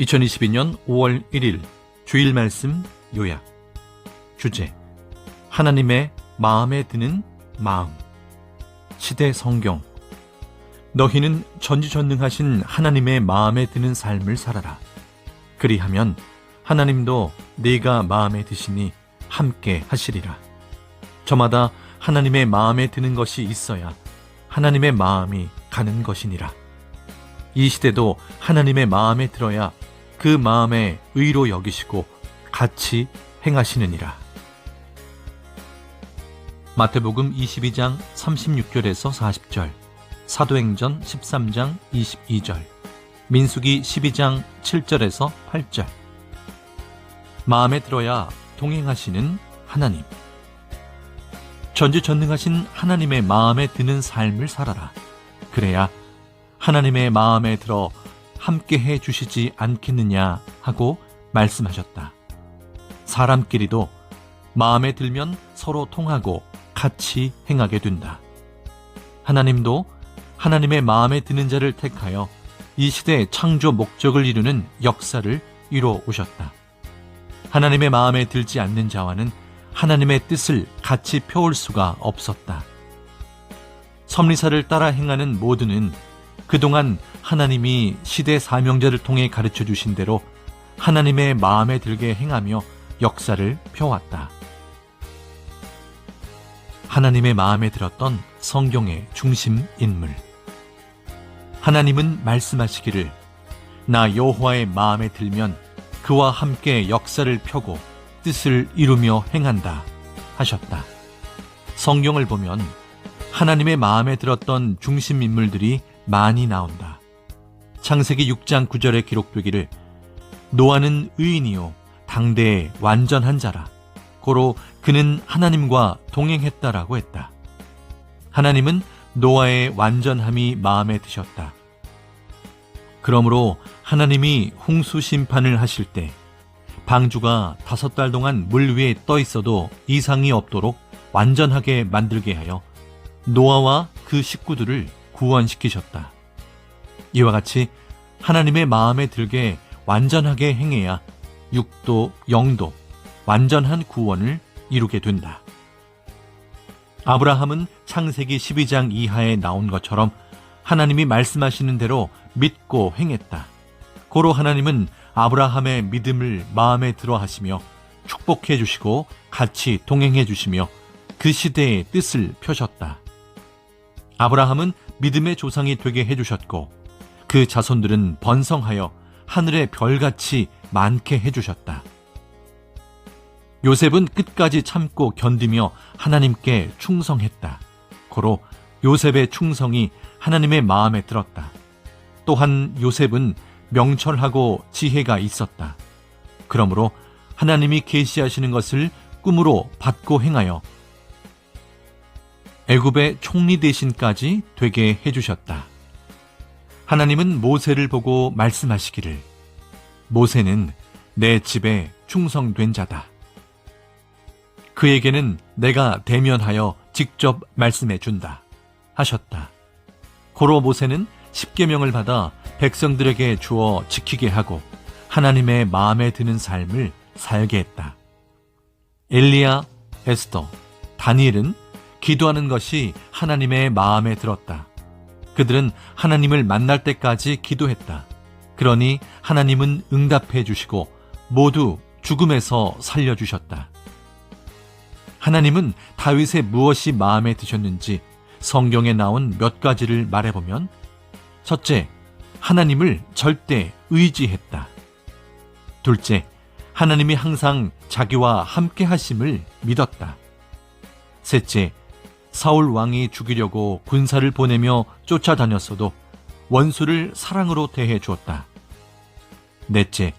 2022년 5월 1일 주일 말씀 요약. 주제 하나님의 마음에 드는 마음. 시대 성경. 너희는 전지전능하신 하나님의 마음에 드는 삶을 살아라. 그리하면 하나님도 네가 마음에 드시니 함께 하시리라. 저마다 하나님의 마음에 드는 것이 있어야 하나님의 마음이 가는 것이니라. 이 시대도 하나님의 마음에 들어야 그 마음에 의로 여기시고 같이 행하시느니라. 마태복음 22장 36절에서 40절, 사도행전 13장 22절, 민수기 12장 7절에서 8절. 마음에 들어야 동행하시는 하나님. 전지전능하신 하나님의 마음에 드는 삶을 살아라. 그래야 하나님의 마음에 들어 함께 해 주시지 않겠느냐 하고 말씀하셨다. 사람끼리도 마음에 들면 서로 통하고 같이 행하게 된다. 하나님도 하나님의 마음에 드는 자를 택하여 이 시대의 창조 목적을 이루는 역사를 이루어 오셨다. 하나님의 마음에 들지 않는 자와는 하나님의 뜻을 같이 펴올 수가 없었다. 섭리사를 따라 행하는 모두는 그동안 하나님이 시대 사명자를 통해 가르쳐 주신 대로 하나님의 마음에 들게 행하며 역사를 펴왔다. 하나님의 마음에 들었던 성경의 중심 인물. 하나님은 말씀하시기를 나 여호와의 마음에 들면 그와 함께 역사를 펴고 뜻을 이루며 행한다 하셨다. 성경을 보면 하나님의 마음에 들었던 중심 인물들이 많이 나온다. 창세기 6장 9절에 기록되기를 노아는 의인이요 당대의 완전한 자라. 고로 그는 하나님과 동행했다라고 했다. 하나님은 노아의 완전함이 마음에 드셨다. 그러므로 하나님이 홍수 심판을 하실 때 방주가 다섯 달 동안 물 위에 떠 있어도 이상이 없도록 완전하게 만들게 하여 노아와 그 식구들을 구원시키셨다. 이와 같이 하나님의 마음에 들게 완전하게 행해야 육도, 영도, 완전한 구원을 이루게 된다. 아브라함은 창세기 12장 이하에 나온 것처럼 하나님이 말씀하시는 대로 믿고 행했다. 고로 하나님은 아브라함의 믿음을 마음에 들어 하시며 축복해 주시고 같이 동행해 주시며 그 시대의 뜻을 펴셨다. 아브라함은 믿음의 조상이 되게 해주셨고 그 자손들은 번성하여 하늘의 별같이 많게 해주셨다. 요셉은 끝까지 참고 견디며 하나님께 충성했다. 고로 요셉의 충성이 하나님의 마음에 들었다. 또한 요셉은 명철하고 지혜가 있었다. 그러므로 하나님이 계시하시는 것을 꿈으로 받고 행하여 애굽의 총리 대신까지 되게 해주셨다. 하나님은 모세를 보고 말씀하시기를 모세는 내 집에 충성된 자다. 그에게는 내가 대면하여 직접 말씀해 준다. 하셨다. 고로 모세는 십계명을 받아 백성들에게 주어 지키게 하고 하나님의 마음에 드는 삶을 살게 했다. 엘리야, 에스더, 다니엘은 기도하는 것이 하나님의 마음에 들었다. 그들은 하나님을 만날 때까지 기도했다. 그러니 하나님은 응답해 주시고 모두 죽음에서 살려주셨다. 하나님은 다윗의 무엇이 마음에 드셨는지 성경에 나온 몇 가지를 말해보면 첫째, 하나님을 절대 의지했다. 둘째, 하나님이 항상 자기와 함께 하심을 믿었다. 셋째, 사울 왕이 죽이려고 군사를 보내며 쫓아다녔어도 원수를 사랑으로 대해 주었다. 넷째,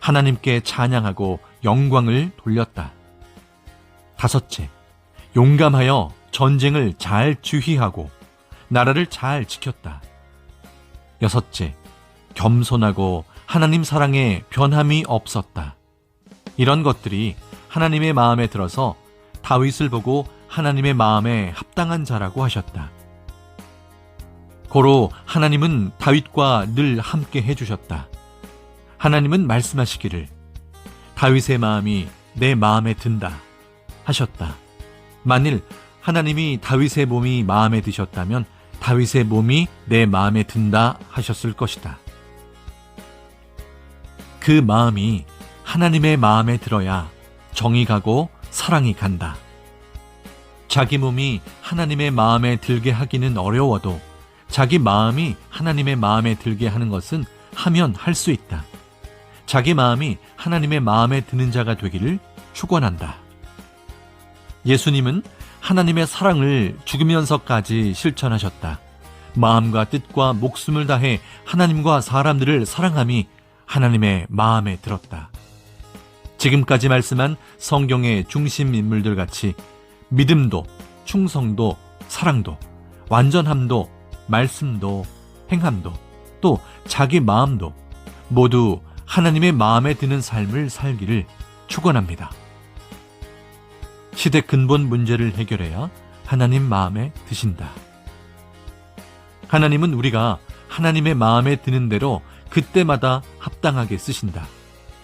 하나님께 찬양하고 영광을 돌렸다. 다섯째, 용감하여 전쟁을 잘 주휘하고 나라를 잘 지켰다. 여섯째, 겸손하고 하나님 사랑에 변함이 없었다. 이런 것들이 하나님의 마음에 들어서 다윗을 보고 하나님의 마음에 합당한 자라고 하셨다. 고로 하나님은 다윗과 늘 함께 해주셨다. 하나님은 말씀하시기를 다윗의 마음이 내 마음에 든다 하셨다. 만일 하나님이 다윗의 몸이 마음에 드셨다면 다윗의 몸이 내 마음에 든다 하셨을 것이다. 그 마음이 하나님의 마음에 들어야 정이 가고 사랑이 간다. 자기 몸이 하나님의 마음에 들게 하기는 어려워도 자기 마음이 하나님의 마음에 들게 하는 것은 하면 할 수 있다. 자기 마음이 하나님의 마음에 드는 자가 되기를 축원한다. 예수님은 하나님의 사랑을 죽으면서까지 실천하셨다. 마음과 뜻과 목숨을 다해 하나님과 사람들을 사랑함이 하나님의 마음에 들었다. 지금까지 말씀한 성경의 중심 인물들 같이 믿음도, 충성도, 사랑도, 완전함도, 말씀도, 행함도, 또 자기 마음도 모두 하나님의 마음에 드는 삶을 살기를 축원합니다. 시대 근본 문제를 해결해야 하나님 마음에 드신다. 하나님은 우리가 하나님의 마음에 드는 대로 그때마다 합당하게 쓰신다.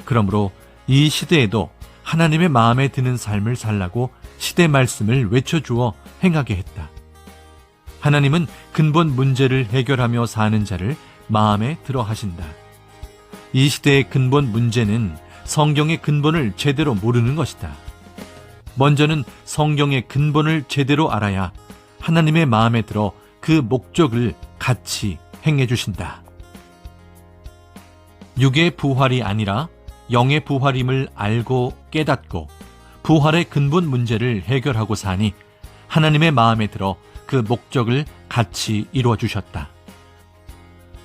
그러므로 이 시대에도 하나님의 마음에 드는 삶을 살라고 시대 말씀을 외쳐주어 행하게 했다. 하나님은 근본 문제를 해결하며 사는 자를 마음에 들어 하신다. 이 시대의 근본 문제는 성경의 근본을 제대로 모르는 것이다. 먼저는 성경의 근본을 제대로 알아야 하나님의 마음에 들어 그 목적을 같이 행해 주신다. 육의 부활이 아니라 영의 부활임을 알고 깨닫고 부활의 근본 문제를 해결하고 사니 하나님의 마음에 들어 그 목적을 같이 이루어 주셨다.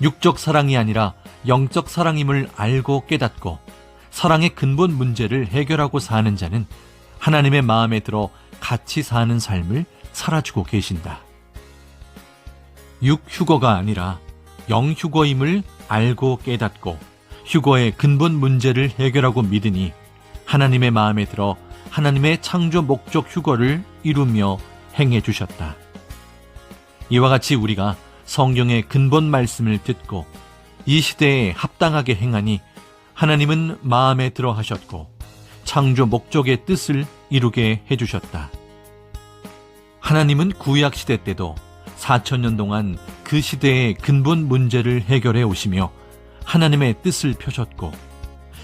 육적 사랑이 아니라 영적 사랑임을 알고 깨닫고 사랑의 근본 문제를 해결하고 사는 자는 하나님의 마음에 들어 같이 사는 삶을 살아주고 계신다. 육휴거가 아니라 영휴거임을 알고 깨닫고 휴거의 근본 문제를 해결하고 믿으니 하나님의 마음에 들어 하나님의 창조 목적 휴거를 이루며 행해 주셨다. 이와 같이 우리가 성경의 근본 말씀을 듣고 이 시대에 합당하게 행하니 하나님은 마음에 들어 하셨고 창조 목적의 뜻을 이루게 해 주셨다. 하나님은 구약 시대 때도 4천년 동안 그 시대의 근본 문제를 해결해 오시며 하나님의 뜻을 펴셨고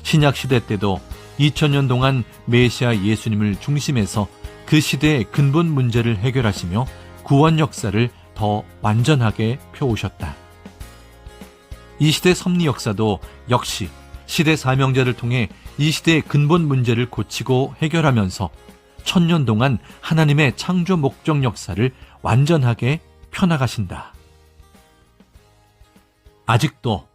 신약 시대 때도 2000년 동안 메시아 예수님을 중심해서 그 시대의 근본 문제를 해결하시며 구원 역사를 더 완전하게 펴오셨다. 이 시대 섭리 역사도 역시 시대 사명자를 통해 이 시대의 근본 문제를 고치고 해결하면서 천년 동안 하나님의 창조 목적 역사를 완전하게 펴나가신다. 아직도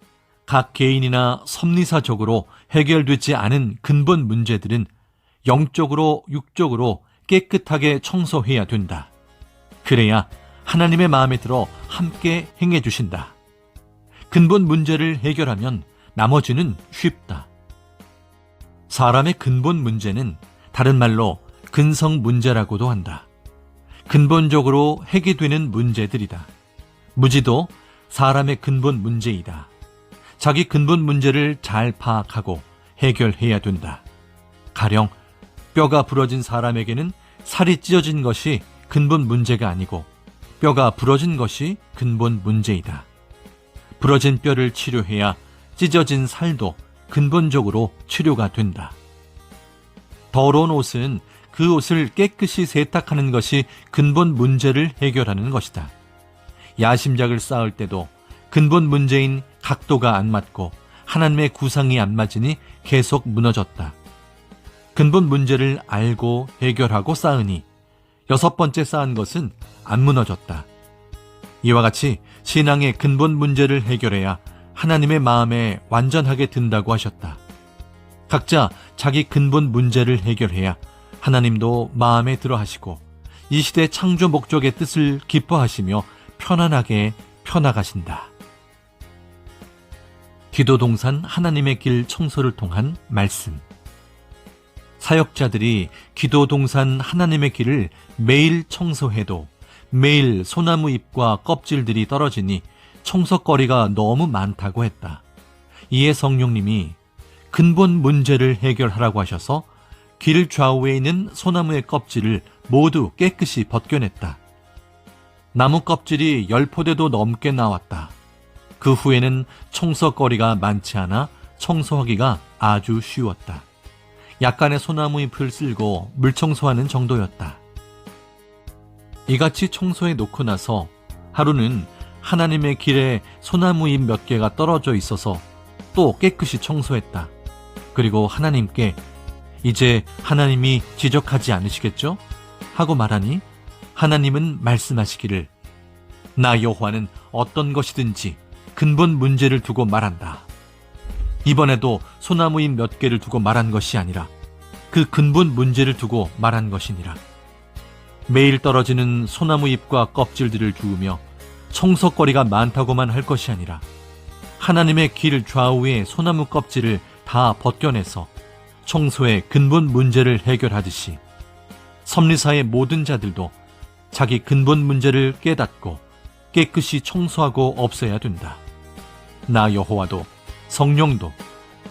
각 개인이나 섭리사적으로 해결되지 않은 근본 문제들은 영적으로 육적으로 깨끗하게 청소해야 된다. 그래야 하나님의 마음에 들어 함께 행해 주신다. 근본 문제를 해결하면 나머지는 쉽다. 사람의 근본 문제는 다른 말로 근성 문제라고도 한다. 근본적으로 해결되는 문제들이다. 무지도 사람의 근본 문제이다. 자기 근본 문제를 잘 파악하고 해결해야 된다. 가령 뼈가 부러진 사람에게는 살이 찢어진 것이 근본 문제가 아니고 뼈가 부러진 것이 근본 문제이다. 부러진 뼈를 치료해야 찢어진 살도 근본적으로 치료가 된다. 더러운 옷은 그 옷을 깨끗이 세탁하는 것이 근본 문제를 해결하는 것이다. 야심작을 쌓을 때도 근본 문제인 각도가 안 맞고 하나님의 구상이 안 맞으니 계속 무너졌다. 근본 문제를 알고 해결하고 쌓으니 여섯 번째 쌓은 것은 안 무너졌다. 이와 같이 신앙의 근본 문제를 해결해야 하나님의 마음에 완전하게 든다고 하셨다. 각자 자기 근본 문제를 해결해야 하나님도 마음에 들어 하시고 이 시대 창조 목적의 뜻을 기뻐하시며 편안하게 펴나가신다. 기도 동산 하나님의 길 청소를 통한 말씀. 사역자들이 기도 동산 하나님의 길을 매일 청소해도 매일 소나무 잎과 껍질들이 떨어지니 청소거리가 너무 많다고 했다. 이에 성령님이 근본 문제를 해결하라고 하셔서 길 좌우에 있는 소나무의 껍질을 모두 깨끗이 벗겨냈다. 나무 껍질이 열 포대도 넘게 나왔다. 그 후에는 청소거리가 많지 않아 청소하기가 아주 쉬웠다. 약간의 소나무 잎을 쓸고 물 청소하는 정도였다. 이같이 청소해 놓고 나서 하루는 하나님의 길에 소나무 잎 몇 개가 떨어져 있어서 또 깨끗이 청소했다. 그리고 하나님께 이제 하나님이 지적하지 않으시겠죠? 하고 말하니 하나님은 말씀하시기를 나 여호와는 어떤 것이든지 근본 문제를 두고 말한다. 이번에도 소나무 잎 몇 개를 두고 말한 것이 아니라 그 근본 문제를 두고 말한 것이니라. 매일 떨어지는 소나무 잎과 껍질들을 주우며 청소거리가 많다고만 할 것이 아니라 하나님의 길 좌우의 소나무 껍질을 다 벗겨내서 청소의 근본 문제를 해결하듯이 섭리사의 모든 자들도 자기 근본 문제를 깨닫고 깨끗이 청소하고 없애야 된다. 나 여호와도 성령도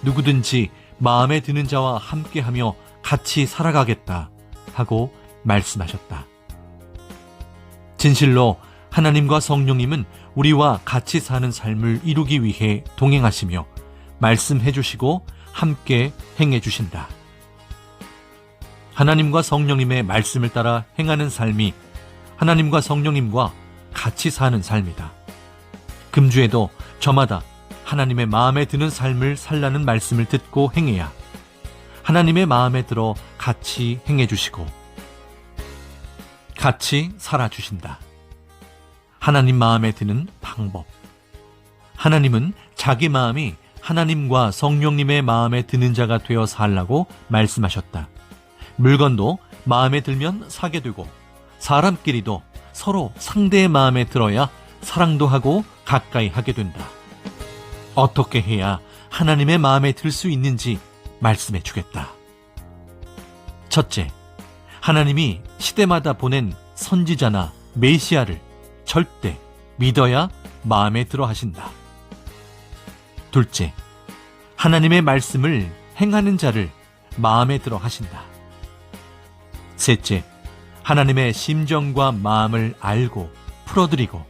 누구든지 마음에 드는 자와 함께하며 같이 살아가겠다 하고 말씀하셨다. 진실로 하나님과 성령님은 우리와 같이 사는 삶을 이루기 위해 동행하시며 말씀해 주시고 함께 행해 주신다. 하나님과 성령님의 말씀을 따라 행하는 삶이 하나님과 성령님과 같이 사는 삶이다. 금주에도 저마다 하나님의 마음에 드는 삶을 살라는 말씀을 듣고 행해야 하나님의 마음에 들어 같이 행해 주시고 같이 살아 주신다. 하나님 마음에 드는 방법. 하나님은 자기 마음이 하나님과 성령님의 마음에 드는 자가 되어 살라고 말씀하셨다. 물건도 마음에 들면 사게 되고 사람끼리도 서로 상대의 마음에 들어야 사랑도 하고 가까이 하게 된다. 어떻게 해야 하나님의 마음에 들 수 있는지 말씀해 주겠다. 첫째, 하나님이 시대마다 보낸 선지자나 메시아를 절대 믿어야 마음에 들어 하신다. 둘째, 하나님의 말씀을 행하는 자를 마음에 들어 하신다. 셋째, 하나님의 심정과 마음을 알고 풀어드리고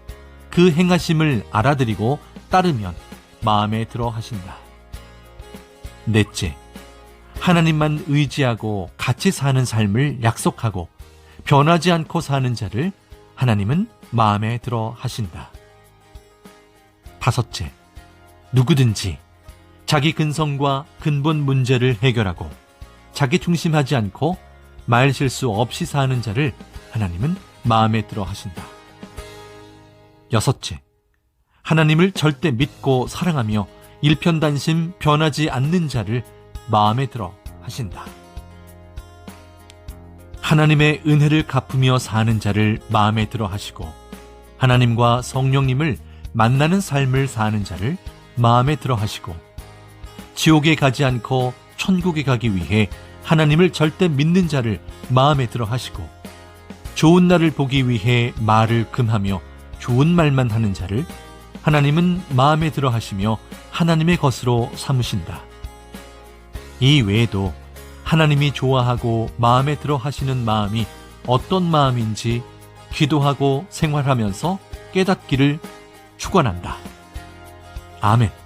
그 행하심을 알아들이고 따르면 마음에 들어 하신다. 넷째, 하나님만 의지하고 같이 사는 삶을 약속하고 변하지 않고 사는 자를 하나님은 마음에 들어 하신다. 다섯째, 누구든지 자기 근성과 근본 문제를 해결하고 자기 중심하지 않고 말 실수 없이 사는 자를 하나님은 마음에 들어 하신다. 여섯째, 하나님을 절대 믿고 사랑하며 일편단심 변하지 않는 자를 마음에 들어 하신다. 하나님의 은혜를 갚으며 사는 자를 마음에 들어 하시고 하나님과 성령님을 만나는 삶을 사는 자를 마음에 들어 하시고 지옥에 가지 않고 천국에 가기 위해 하나님을 절대 믿는 자를 마음에 들어 하시고 좋은 날을 보기 위해 말을 금하며 좋은 말만 하는 자를 하나님은 마음에 들어 하시며 하나님의 것으로 삼으신다. 이 외에도 하나님이 좋아하고 마음에 들어 하시는 마음이 어떤 마음인지 기도하고 생활하면서 깨닫기를 축원한다. 아멘.